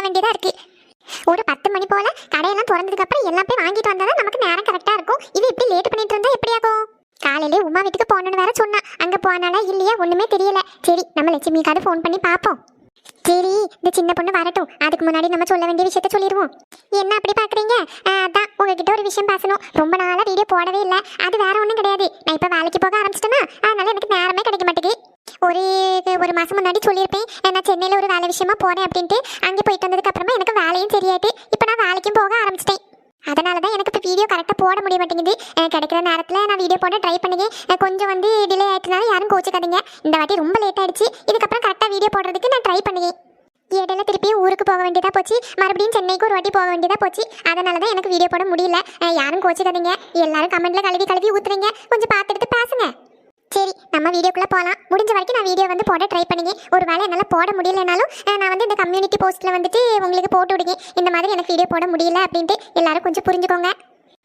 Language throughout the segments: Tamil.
வேண்டியதாக இருக்கு. ஒரு பத்து மணி போல கடையெல்லாம் திறந்ததுக்கு அப்புறம் எல்லாம் போய் வாங்கிட்டு வந்தா நமக்கு நேரம் கரெக்டா இருக்கும். இது இப்படி லேட் பண்ணிட்டு இருந்தா எப்படி ஆகும்? காலையில உமா வீட்டுக்கு போகணும்னு வேற சொன்னா. அங்க போனாலா இல்லையா ஒண்ணுமே தெரியல. சரி நம்ம லட்சுமிக்காவது ஃபோன் பண்ணி பார்ப்போம். சரி இந்த சின்ன பொண்ணு வரட்டும். அதுக்கு முன்னாடி நம்ம சொல்ல வேண்டிய விஷயத்த சொல்லிடுவோம். என்ன அப்படி பாக்குறீங்க? ஆஹ், அதான் உங்ககிட்ட ஒரு விஷயம் பேசணும். ரொம்ப நாளா வீடியோ போடவே இல்லை. அது வேற ஒன்றும் கிடையாது. நான் இப்போ வேலைக்கு போக ஆரம்பிச்சிட்டேன்னா அதனால எனக்கு நேரமே கிடைக்க மாட்டேங்குது. ஒரு மாசம் முன்னாடி சொல்லியிருப்பேன். அஹ், நான் சென்னையில் ஒரு வேலை விஷயமா போறேன் அப்படின்ட்டு அங்கே போயிட்டு வந்ததுக்கு அப்புறமா எனக்கு வேலையும் சரியாயிட்டு இப்போ நான் வேலைக்கும் போக ஆரம்பிச்சிட்டேன். அதனால தான் எனக்கு இப்போ வீடியோ கரெக்டாக போட முடிய மாட்டேங்குது. கிடைக்கிற நேரத்தில் நான் வீடியோ போட ட்ரை பண்ணுங்க. கொஞ்சம் வந்து டிலே ஆயிட்டனால யாரும் கோச்சிக்காதீங்க. இந்த வாட்டி ரொம்ப லேட் ஆயிடுச்சு. இதுக்கப்புறம் கரெக்டாக வீடியோ போடுறதுக்கு நான் ட்ரை பண்ணுங்க. இடையில திருப்பியும் ஊருக்கு போக வேண்டியதா போச்சு. மறுபடியும் சென்னைக்கு ஒரு வாட்டி போக வேண்டியதா போச்சு. அதனால தான் எனக்கு வீடியோ போட முடியல. யாரும் கோச்சிக்காதீங்க. எல்லாரும் கமெண்ட்ல கழுவி கழுவி ஊத்துறீங்க. கொஞ்சம் பார்த்துட்டு பேசுங்க. சரி நம்ம வீடியோக்குள்ள போகலாம் முடிஞ்ச வரைக்கும் நான் வீடியோ வந்து போட ட்ரை பண்ணுங்க. ஒரு வேளை என்னால் போட முடியலனாலும் நான் வந்து இந்த கம்யூனிட்டி போஸ்ட்டில் வந்துட்டு உங்களுக்கு போட்டு விடுங்க. இந்த மாதிரி எனக்கு வீடியோ போட முடியல அப்படின்ட்டு எல்லாரும் கொஞ்சம் புரிஞ்சுக்கோங்க.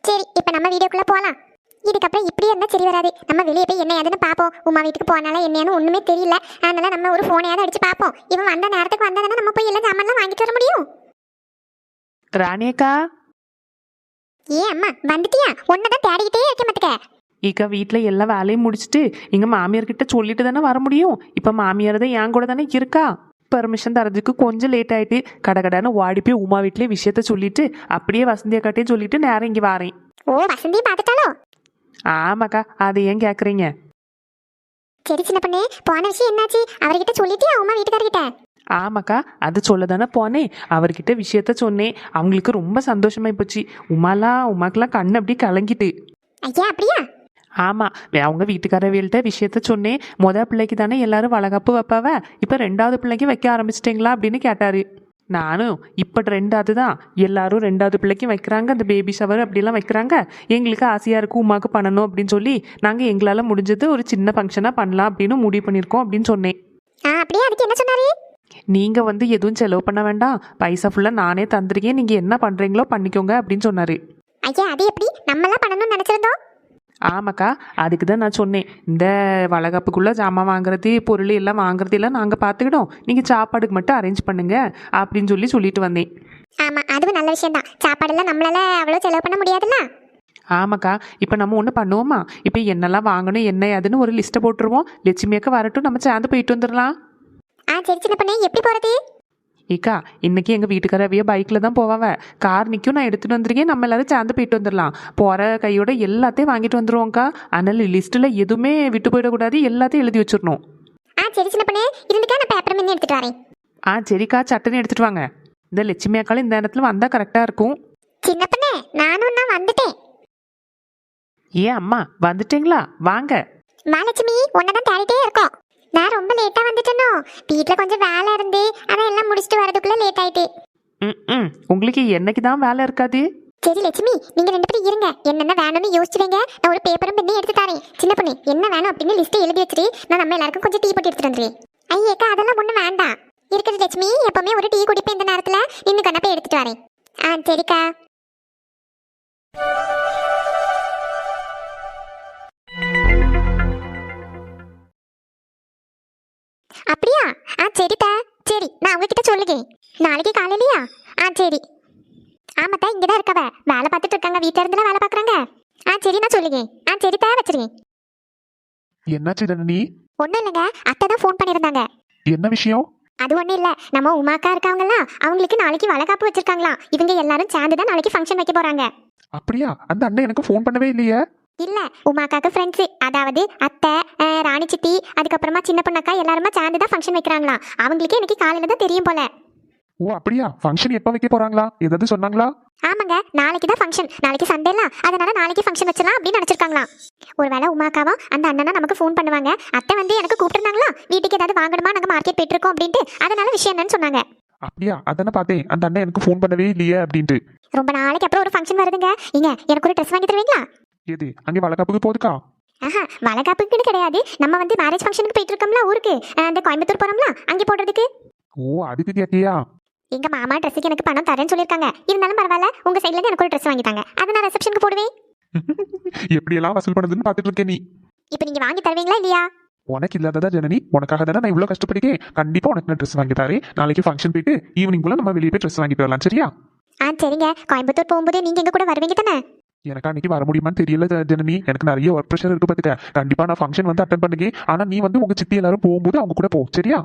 சரி இப்போ நம்ம வீடியோக்குள்ள போகலாம் இதுக்கப்புறம் இப்படியே இருந்தால் சரி வராது. நம்ம வெளியே போய் என்ன ஏதுன்னு பார்ப்போம். உமா வீட்டுக்கு போனால என்னன்னு ஒன்றுமே தெரியல. அதனால நம்ம ஒரு ஃபோனையாவது அடிச்சு பார்ப்போம். இவன் வந்த நேரத்துக்கு வந்தாதானே நம்ம போய் எல்லா ஜாமான்லாம் வாங்கிட்டு வர முடியும்? ராணியக்கா ஏன் அம்மா வந்துட்டியா? தான் தேடிக்கிட்டே இருக்க இக்க வீட்டில் எல்லா வேலையும் முடிச்சுட்டு எங்கள் மாமியார்கிட்ட சொல்லிட்டு தானே வர முடியும்? இப்போ மாமியார் தான் என் கூட தானே இருக்கா? பர்மிஷன் தரதுக்கு கொஞ்சம் லேட் ஆயிட்டு கடகடன்னு ஓடி போய் உமா வீட்லயே விஷயத்த சொல்லிட்டு அப்படியே வசந்தி அக்காட்டையும் சொல்லிட்டு நேரம் இங்கே வாரேன். ஓ வசந்தி பார்த்துட்டாலோ ஆமாக்கா அதை ஏன் கேட்குறீங்க சரி சின்ன பொண்ணு போன விஷயம் என்னாச்சு? அவர்கிட்ட சொல்லிட்டியா உமா வீட்டுக்காரர்கிட்ட? ஆமாக்கா அது சொல்ல தானே போனேன் அவர்கிட்ட விஷயத்த சொன்னேன். அவங்களுக்கு ரொம்ப சந்தோஷமாயி போச்சு. உமாலாம் உமாக்கெல்லாம் கண்ணு அப்படியே கலங்கிட்டு. ஐயா அப்படியா? ஆமாம் அவங்க வீட்டுக்காரவியல்கிட்ட விஷயத்த சொன்னேன் முத பிள்ளைக்கு தானே எல்லாரும் வளகாப்பு வைப்பாவ? இப்போ ரெண்டாவது பிள்ளைக்கு வைக்க ஆரம்பிச்சிட்டிங்களா? அப்படின்னு கேட்டாரு. நானும் இப்போ ரெண்டாவது தான் எல்லாரும் ரெண்டாவது பிள்ளைக்கும் வைக்கிறாங்க. அந்த பேபி ஷவர் அப்படிலாம் வைக்கிறாங்க. எங்களுக்கு ஆசையாக இருக்கும் உமாக்கு பண்ணணும் அப்படின்னு சொல்லி நாங்கள் எங்களால் முடிஞ்சது ஒரு சின்ன ஃபங்க்ஷனாக பண்ணலாம் அப்படின்னு முடிவு பண்ணியிருக்கோம் அப்படின்னு சொன்னேன். அப்படியே? அதுக்கு என்ன சொன்னாரு? நீங்கள் வந்து எதுவும் செலவு பண்ண வேண்டாம். பைசா ஃபுல்லாக நானே தந்துருக்கேன். நீங்கள் என்ன பண்ணுறீங்களோ பண்ணிக்கோங்க அப்படின்னு சொன்னார். ஐயா அது எப்படி? நம்மளாம் பண்ணணும்னு நினைச்சிருந்தோம். ஆமாக்கா அதுக்கு தான் நான் சொன்னேன். இந்த வளகாப்புக்குள்ளே ஜாமான் வாங்குறது பொருள் எல்லாம் வாங்குறது எல்லாம் நாங்கள் பார்த்துக்கிட்டோம். நீங்கள் சாப்பாடுக்கு மட்டும் அரேஞ்ச் பண்ணுங்க அப்படின்னு சொல்லி சொல்லிட்டு வந்தேன். ஆமா அதுவும் நல்ல விஷயம் தான் சாப்பாடெல்லாம் நம்மளால அவ்வளோ செலவு பண்ண முடியாதுல்ல? ஆமாக்கா இப்போ நம்ம ஒன்று பண்ணுவோமா? இப்போ என்னெல்லாம் வாங்கணும் என்ன அதுன்னு ஒரு லிஸ்ட்டை போட்டுருவோம். லட்சுமி அக்கா வரட்டும் நம்ம சேர்ந்து போயிட்டு வந்துடலாம். ஆ சரி சின்ன பொண்ணு எப்படி போறது? ஏக்கா இன்னைக்கு எங்கள் வீட்டுக்காரவிய பைக்கில் தான் போவாவ கார் நிற்கும் நான் எடுத்துகிட்டு வந்திருக்கேன். நம்ம எல்லாரும் சேர்ந்து போயிட்டு வந்துடலாம் போகிற கையோட எல்லாத்தையும் வாங்கிட்டு வந்துருவோங்க்கா அதனால் லிஸ்ட்டில் எதுவுமே விட்டு போயிடக்கூடாது. எல்லாத்தையும் எழுதி வச்சிடணும். ஆ சரி சின்ன பொண்ணு. இருந்துக்கா நான் பேப்பர் மின்னு எடுத்துட்டு வரேன். ஆ சரிக்கா. சட்டுன்னு எடுத்துட்டு வாங்க. இந்த லட்சுமி அக்காலும் இந்த நேரத்தில் வந்தால் கரெக்டாக இருக்கும். சின்ன பொண்ணு நானும் நான் வந்துட்டேன். ஏன் அம்மா வந்துட்டீங்களா? வாங்க. மகாலட்சுமி உன்னதான் தேடிட்டே இருக்கோம். நான் ரொம்ப லேட்டா வந்துட்டேனோ? வீட்ல கொஞ்சம் வேலை இருந்து அதான் எல்லாம் முடிச்சுட்டு வரதுக்குள்ள லேட் ஆயிட்டு. ம் ம் உங்களுக்கு என்னைக்கு தான் வேலை இருக்காது? சரி லட்சுமி நீங்க ரெண்டு பேரும் இருங்க. என்னென்ன வேணும்னு யோசிச்சு வைங்க நான் ஒரு பேப்பரும் பெண்ணையும் எடுத்து தரேன். சின்ன பொண்ணு என்ன வேணும் அப்படின்னு லிஸ்ட் எழுதி வச்சுட்டு நான் நம்ம எல்லாருக்கும் கொஞ்சம் டீ போட்டு எடுத்துட்டு வந்துடுறேன் ஐயேக்கா அதெல்லாம் ஒன்றும் வேண்டாம். இருக்குது லட்சுமி எப்பவுமே ஒரு டீ குடிப்பேன் இந்த நேரத்துல. இன்னும் கண்ணா போய் எடுத்துட்டு வரேன். ஆ சரிக்கா. அப்படியா? ஆ சரிதா சரி நான் அவங்ககிட்ட சொல்லுங்க நாளைக்கு காலையிலயா? ஆ சரி. ஆமாத்தா இங்கே தான் இருக்கவ. வேலை பார்த்துட்டு இருக்காங்க. வீட்டில் இருந்து வேலை பார்க்குறாங்க. ஆ சரி நான் சொல்லுங்க ஆ சரிதா வச்சிருங்க என்னாச்சு ஜனனி ஒன்றும் இல்லைங்க. அத்தை தான் ஃபோன் பண்ணியிருந்தாங்க. என்ன விஷயம்? அது ஒன்றும் இல்லை. நம்ம உமாக்கா இருக்காங்களா அவங்களுக்கு நாளைக்கு வளகாப்பு வச்சிருக்காங்களாம். இவங்க எல்லாரும் சேர்ந்து தான் நாளைக்கு ஃபங்க்ஷன் வைக்க போகிறாங்க அப்படியா? அந்த அண்ணன் எனக்கு ஃபோன் பண்ணவே இல்லையே. இல்ல உமாக்காக்கு ஃப்ரெண்ட்ஸு அதாவது அத்தை ராணி சித்தி அதுக்கப்புறமா சின்ன பொண்ணக்கா எல்லாருமா சேர்ந்து தான் ஃபங்க்ஷன் வைக்கிறாங்களாம். அவங்களுக்கு எனக்கு காலையில தான் தெரியும் போல. ஓ அப்படியா? ஃபங்க்ஷன் எப்போ வைக்க போறாங்களா? ஏதாவது சொன்னாங்களா? ஆமாங்க நாளைக்கு தான் ஃபங்க்ஷன் நாளைக்கு சண்டேல அதனால நாளைக்கு ஃபங்க்ஷன் வச்சலாம் அப்படின்னு நினைச்சிருக்காங்களாம். ஒருவேளை உமாக்காவும் அந்த அண்ணனா நமக்கு ஃபோன் பண்ணுவாங்க. அத்தை வந்து எனக்கு கூப்பிட்டுருந்தாங்களா? வீட்டுக்கு ஏதாவது வாங்கணுமா? நாங்கள் மார்க்கெட் போயிட்டு இருக்கோம் அப்படின்ட்டு. அதனால விஷயம் என்னன்னு சொன்னாங்க. அப்படியா? அதானே பார்த்தேன். அந்த அண்ணன் எனக்கு ஃபோன் பண்ணவே இல்லையே அப்படின்ட்டு. ரொம்ப நாளைக்கு அப்புறம் ஒரு ஃபங்க்ஷன் வருதுங்க. நீங்க எனக்கு ஒரு ட்ரெஸ் வாங்கி தருவீங்களா? எது அங்கே வளகாப்புக்கு போதுக்கா ஆஹா வளகாப்புக்குன்னு கிடையாது. நம்ம வந்து மேரேஜ் ஃபங்க்ஷனுக்கு போயிட்டு இருக்கோம்ல ஊருக்கு அந்த கோயம்புத்தூர் போறோம்ல அங்கே போடுறதுக்கு. ஓ அதுக்கு கேட்டியா? எங்க மாமா ட்ரெஸ்ஸுக்கு எனக்கு பணம் தரேன்னு சொல்லியிருக்காங்க. இருந்தாலும் பரவாயில்ல உங்க சைட்ல இருந்து எனக்கு ஒரு ட்ரெஸ் வாங்கி தாங்க அதை நான் ரிசப்ஷனுக்கு போடுவேன். எப்படியெல்லாம் வசூல் பண்ணுதுன்னு பார்த்துட்டு இருக்கேன் நீ. இப்போ நீங்க வாங்கி தருவீங்களா இல்லையா? உனக்கு இல்லாததா ஜனனி? உனக்காக தானே நான் இவ்வளோ கஷ்டப்பட்டுக்கேன். கண்டிப்பா உனக்கு நான் ட்ரெஸ் வாங்கி தரேன். நாளைக்கு ஃபங்க்ஷன் போயிட்டு ஈவினிங் குள்ள நம்ம வெளியே போய் ட்ரெஸ் வாங்கிட்டு வரலாம் சரியா? ஆ சரிங்க. கோயம்புத்தூர் போகும்போது நீங்க எங்க கூட வருவீங்க தானே? எனக்கு அன்னைக்கு வர முடியுமான்னு தெரியல ஜனனி. எனக்கு நிறைய ஒர்க் ப்ரெஷர் இருக்கு பார்த்துக்க கண்டிப்பா நான் ஃபங்க்ஷன் வந்து அட்டன் பண்ணுங்க ஆனா நீ வந்து உங்க சித்தி எல்லாரும் போகும்போது அவங்க கூட போ சரியா?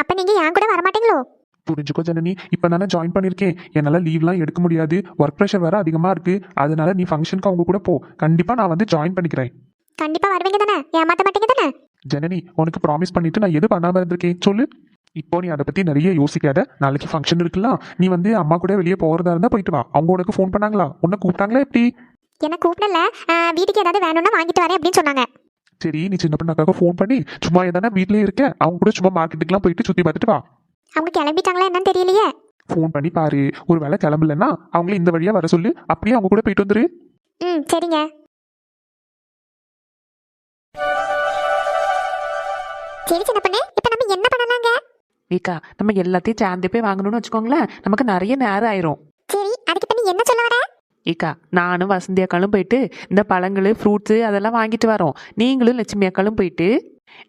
அப்ப நீங்க என் கூட வரமாட்டீங்களோ புரிஞ்சுக்கோ ஜனனி. இப்போ தானே ஜாயின் பண்ணியிருக்கேன் என்னால் லீவ்லாம் எடுக்க முடியாது. ஒர்க் ப்ரெஷர் வேற அதிகமாக இருக்கு. அதனால நீ ஃபங்க்ஷனுக்கு அவங்க கூட போ. கண்டிப்பாக நான் வந்து ஜாயின் பண்ணிக்கிறேன். கண்டிப்பா வருவீங்க தானே? ஏமாத்த மாட்டீங்க தானே? ஜனனி உனக்கு ப்ராமிஸ் பண்ணிட்டு நான் எது பண்ணாமல் இருந்திருக்கேன்? சொல்லு. இப்போ நீ அதை பற்றி நிறைய யோசிக்காத. நாளைக்கு ஃபங்க்ஷன் இருக்குல்ல. நீ வந்து அம்மா கூட வெளியே போகிறதா இருந்தால் போயிட்டு வா. அவங்க உனக்கு ஃபோன் பண்ணாங்களா? உன்னை கூப்பிட்டாங்களா எப்படி? என்ன கூப்பிடல? வீட்டுக்கு ஏதாவது வேணும்னா வாங்கிட்டு வரேன் அப்படின்னு சொன்னாங்க. சரி நீ சின்ன பண்ணாக்காக ஃபோன் பண்ணி சும்மா எதானே வீட்லயே இருக்க. அவங்க கூட சும்மா மார்க்கெட்டுக்குலாம் போயிட்டு சுற்றி பார்த்துட்டு வா. அவங்க கிளம்பிட்டாங்களா என்னன்னு தெரியலையே. ஃபோன் பண்ணி பாரு. ஒரு வேளை கிளம்பலன்னா அவங்களே இந்த வழியாக வர சொல்லு. அப்படியே அவங்க கூட போயிட்டு வந்துரு. ம் சரிங்க. சரி சின்ன பொண்ணு இப்போ நம்ம என்ன பண்ணலாங்க? ஏக்கா நம்ம எல்லாத்தையும் சேர்ந்து போய் வாங்கணும்னு வச்சுக்கோங்களேன். நமக்கு நிறைய நேரம் ஆயிரும் சரி அதுக்கு இப்ப நீ என்ன சொல்ல வர ஏக்கா நானும் வசந்தி அக்காலும் போயிட்டு இந்த பழங்கள் ஃப்ரூட்ஸு அதெல்லாம் வாங்கிட்டு வரோம். நீங்களும் லட்சுமி அக்காலும் போயிட்டு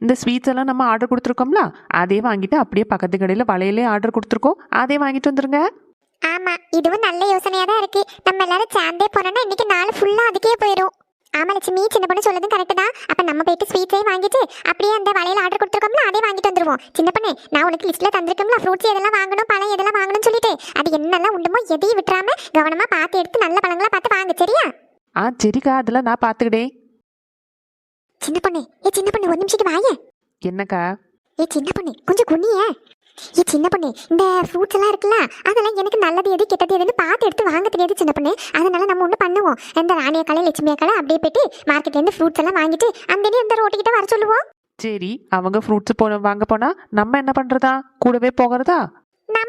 இந்த ஸ்வீட்ஸ் எல்லாம் நம்ம ஆர்டர் கொடுத்துருக்கோம்ல அதே வாங்கிட்டு அப்படியே பக்கத்து கடையில் வளையலே ஆர்டர் கொடுத்துருக்கோம். அதே வாங்கிட்டு வந்துருங்க. ஆமா இதுவும் நல்ல யோசனையா தான் இருக்கு. நம்ம எல்லாரும் சேர்ந்தே போனோம்னா இன்னைக்கு நாள் ஃபுல்லா அதுக்கே போயிடும் ஆமா லட்சுமி சின்ன பொண்ணு சொல்லதும் கரெக்ட் தான். அப்ப நம்ம போயிட்டு ஸ்வீட்ஸே வாங்கிட்டு அப்படியே அந்த வளையல் ஆர்டர் கொடுத்துருக்கோம்ல அதே வாங்கிட்டு வந்துருவோம். சின்ன பொண்ணு நான் உனக்கு லிஸ்ட்ல தந்திருக்கோம்ல ஃப்ரூட்ஸ் எதெல்லாம் வாங்கணும் பழம் எதெல்லாம் வாங்கணும் அது என்னெல்லாம் உண்டுமோ எதையும் விட்டுறாம கவனமா பார்த்து எடுத்து நல்ல பழங்களா பார்த்து வாங்க சரியா? ஆ சரிக்கா அதெல்லாம் நான் பார்த்துக்கிட்டேன். சின்ன பொண்ணு ஏ சின்ன பொண்ணு ஒரு நிமிஷத்துக்கு வாயே. என்னக்கா? ஏ சின்ன பொண்ணு கொஞ்சம் குனிய. ஏ சின்ன பொண்ணு இந்த ஃப்ரூட்ஸ் எல்லாம் இருக்குல்ல அதெல்லாம் எனக்கு நல்லது எது கெட்டது எதுன்னு பார்த்து எடுத்து வாங்க தெரியாது சின்ன பொண்ணு. அதனால நம்ம ஒன்று பண்ணுவோம். இந்த ராணிய கலை லட்சுமி அக்காலை அப்படியே போயிட்டு மார்க்கெட்லேருந்து ஃப்ரூட்ஸ் எல்லாம் வாங்கிட்டு அந்த அந்த ரோட்டுக்கிட்ட வர சொல்லுவோம். சரி அவங்க ஃப்ரூட்ஸ் போன வாங்க போனா நம்ம என்ன பண்றதா? கூடவே போகிறதா?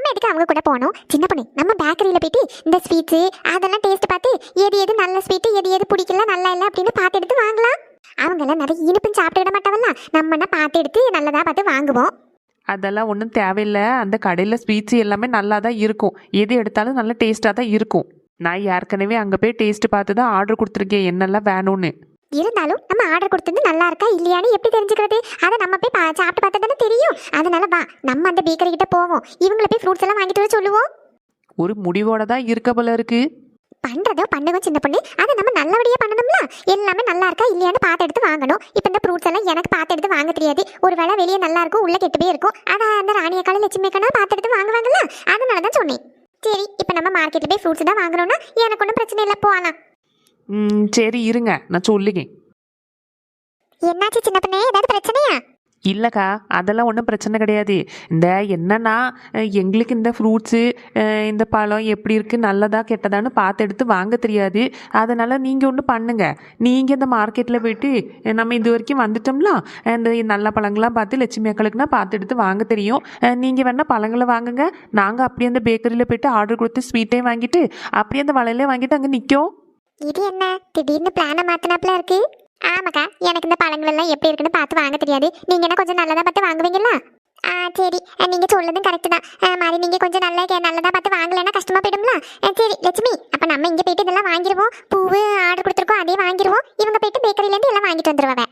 நம்ம எதுக்கு அவங்க கூட போனோம் சின்ன பொண்ணு நம்ம பேக்கரியில் போயிட்டு இந்த ஸ்வீட்ஸு அதெல்லாம் டேஸ்ட் பார்த்து எது எது நல்ல ஸ்வீட்டு எது எது பிடிக்கல நல்லா இல்லை அப்படின்னு பார்த்து எடுத்து வாங்கலாம். அவங்க எல்லாம் நிறைய இனிப்புன்னு சாப்பிட்டுக்கிட நம்ம நம்மனா பார்த்து எடுத்து நல்லதாக பார்த்து வாங்குவோம். அதெல்லாம் ஒன்றும் தேவையில்லை. அந்த கடையில் ஸ்வீட்ஸ் எல்லாமே நல்லா தான் இருக்கும். எது எடுத்தாலும் நல்ல டேஸ்ட்டாக தான் இருக்கும். நான் ஏற்கனவே அங்கே போய் டேஸ்ட்டு பார்த்து தான் ஆர்டர் கொடுத்துருக்கேன். என்னெல்லாம் வேணும்னு. இருந்தாலும் நம்ம ஆர்டர் கொடுத்தது நல்லா இருக்கா இல்லையான்னு எப்படி தெரிஞ்சுக்கிறது? அதை நம்ம போய் பா- சாப்பிட்டு பார்த்தா தானே தெரியும். அதனால வா நம்ம அந்த பேக்கரி கிட்ட போவோம். இவங்கள போய் ஃப்ரூட்ஸ் எல்லாம் வாங்கிட்டு வர சொல்லுவோம். ஒரு முடிவோட தான் இருக்க போல இருக்கு. பண்றதோ பண்ணுவோம் சின்ன பொண்ணு. அதை நம்ம நல்லபடியா பண்ணணும்ல? எல்லாமே நல்லா இருக்கா இல்லையான்னு பார்த்து எடுத்து வாங்கணும். இப்போ இந்த ஃப்ரூட்ஸ் எல்லாம் எனக்கு பார்த்து எடுத்து வாங்க தெரியாது. ஒருவேளை வெளியே நல்லா இருக்கும் உள்ள கெட்டு போய் இருக்கும். அதை அந்த ராணிய கால லட்சுமி அக்கா பார்த்து எடுத்து வாங்குவாங்கல்ல? அதனால தான் சொன்னேன். சரி இப்போ நம்ம மார்க்கெட்ல போய் ஃப்ரூட்ஸ் தான் வாங்கணும்னா எனக்கு ஒன்றும் பிரச்சனை இல்லை போகலாம் ம், சரி இருங்க. நான் சொல்லுங்க என்னாச்சு சின்ன பொண்ணு? ஏதாவது பிரச்சனையா? இல்லைக்கா அதெல்லாம் ஒன்றும் பிரச்சனை கிடையாது. இந்த என்னன்னா எங்களுக்கு இந்த ஃப்ரூட்ஸு இந்த பழம் எப்படி இருக்குது நல்லதா கெட்டதான்னு பார்த்து எடுத்து வாங்க தெரியாது. அதனால் நீங்கள் ஒன்று பண்ணுங்க. நீங்கள் இந்த மார்க்கெட்டில் போயிட்டு நம்ம இது வரைக்கும் வந்துட்டோம்ல இந்த நல்ல பழங்கள்லாம் பார்த்து லட்சுமி அக்களுக்குனா பார்த்து எடுத்து வாங்க தெரியும். நீங்கள் வேணால் பழங்களை வாங்குங்க. நாங்கள் அப்படியே அந்த பேக்கரியில் போயிட்டு ஆர்டர் கொடுத்து ஸ்வீட்டையும் வாங்கிட்டு அப்படியே அந்த வளையலே வாங்கிட்டு அங்கே நிற்கும் இது என்ன? திடீர்னு பிளானை மாத்தினாப்ல இருக்கு. ஆமாக்கா எனக்கு இந்த பழங்கள் எல்லாம் எப்படி இருக்குன்னு பார்த்து வாங்க தெரியாது. நீங்க என்ன கொஞ்சம் நல்லதா பார்த்து வாங்குவீங்களா? ஆ சரி. நீங்க சொல்லதும் கரெக்ட் தான். மாதிரி நீங்க கொஞ்சம் நல்ல நல்லதா பார்த்து வாங்கலைன்னா கஷ்டமா போயிடும்ல? சரி லட்சுமி அப்ப நம்ம இங்க போயிட்டு இதெல்லாம் வாங்கிடுவோம் பூவு ஆர்டர் கொடுத்துருக்கோம் அதே வாங்கிடுவோம் இவங்க போயிட்டு பேக்கரிலேருந்து எல்லாம் வாங்கிட்டு வந்துருவாங்க.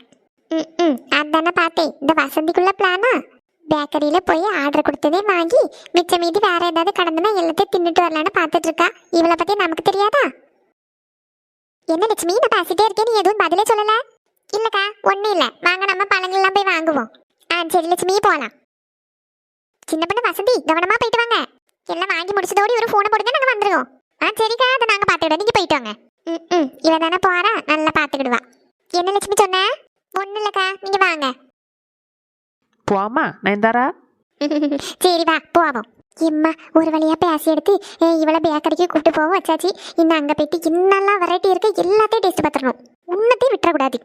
ம் ம். அதானே பார்த்தேன். இந்த வசந்திக்குள்ள பிளானா பேக்கரியில போய் ஆர்டர் கொடுத்ததே வாங்கி மிச்சம் மீதி வேற ஏதாவது கடந்துனா எல்லாத்தையும் தின்னுட்டு வரலான்னு பார்த்துட்டு இருக்கா. இவளை பத்தி நமக்கு தெரியாதா? என்ன லட்சுமி நான் பேசிட்டே இருக்கேன் நீ எதுவும் பதிலே சொல்லல? இல்லக்கா ஒண்ணும் இல்ல. வாங்க நம்ம பழங்கள் எல்லாம் போய் வாங்குவோம். ஆ சரி லட்சுமி போலாம். சின்ன பொண்ணு வசந்தி கவனமா போயிட்டு வாங்க. எல்லாம் வாங்கி முடிச்சதோடு ஒரு ஃபோனை போடுங்க நாங்க வந்துருவோம். ஆ சரிக்கா அதை நாங்க பாத்துக்கிட்டோம் நீங்க போயிட்டு வாங்க. ம் ம் இவ தானே போறா நல்லா பாத்துக்கிடுவா என்ன லட்சுமி சொன்ன? ஒண்ணும் இல்லக்கா நீங்க வாங்க. போமா நயன்தாரா? சரி வா போவோம். எம்மா ஒரு வழியாக ஆசை எடுத்து இவளை பேக்கரிக்கு கூப்பிட்டு போக வச்சாச்சு இன்னும் அங்கே போயிட்டு இன்னெல்லாம் வெரைட்டி இருக்கு எல்லாத்தையும் டேஸ்ட் பார்த்துடணும் உன்னத்தையும் விட்டுறக்கூடாது